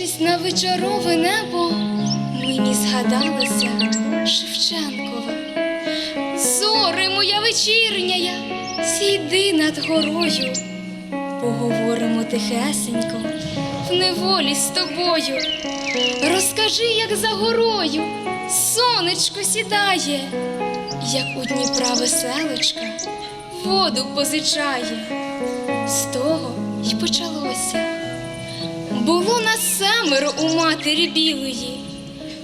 дивлячись на вечорове небо, мені згадалася Шевченкова. Зори моя вечірня, сійди над горою, поговоримо тихесенько, в неволі з тобою. Розкажи, як за горою сонечко сідає, як у Дніпра веселочка воду позичає, з того й почалося. Було нас семеро у матері білої.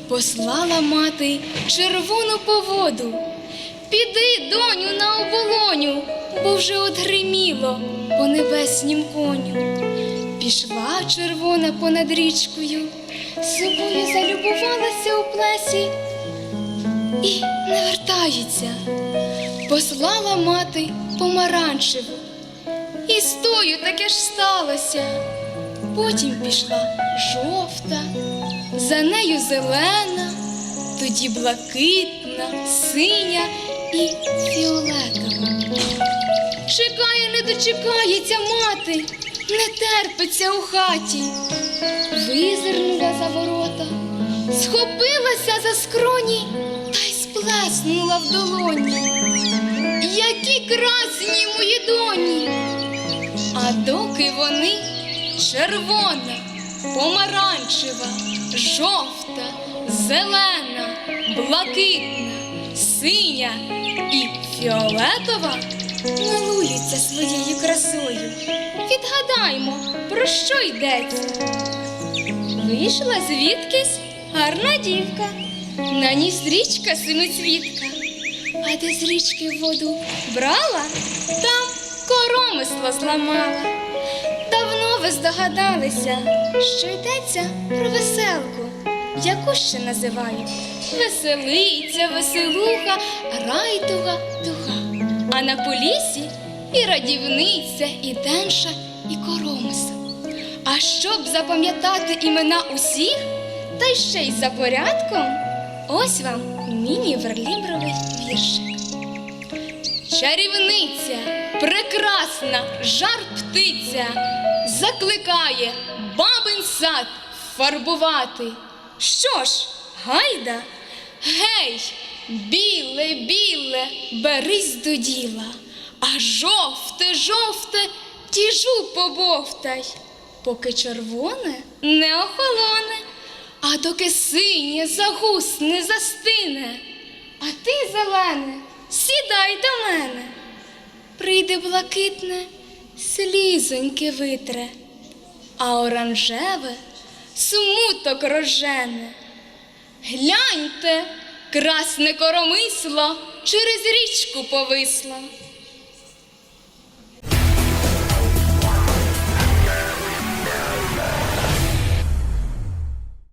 Послала мати червону поводу. Піди, доню, на оболоню, бо вже отгриміло по небеснім коню. Пішла червона понад річкою, собою залюбувалася у плесі і не вертається. Послала мати помаранчеву, і з тою таке ж сталося. Потім пішла жовта, за нею зелена, тоді блакитна, синя і фіолетова. Чекає, не дочекається мати, не терпиться у хаті. Визирнула за ворота, схопилася за скроні та й сплеснула в долоні. Які красні мої доні! А доки вони червона, помаранчева, жовта, зелена, блакитна, синя і фіолетова милуються своєю красою. Відгадаймо, про що йдеться. Вийшла звідкись гарна дівка, на ній стрічка семицвітка. А де з річки воду брала, там коромисло зламала. Ви здогадалися, що йдеться про веселку, яку ще називають веселиця, веселуха, райтуга, дуга. А на полісі і радівниця, і денша, і коромисел. А щоб запам'ятати імена усіх, та й ще й за порядком, ось вам міні-верлібровий віршик. Чарівниця, прекрасна жар птиця, закликає бабин сад фарбувати. Що ж, гайда, гей, біле, біле, берись до діла, а жовте, жовте, тіжу побовтай, поки червоне не охолоне, а доки синє загусне, застине. А ти, зелене, сідай до мене. Прийде блакитне, слізоньки витре, а оранжеве смуток рожене. Гляньте, красне коромисло через річку повисло.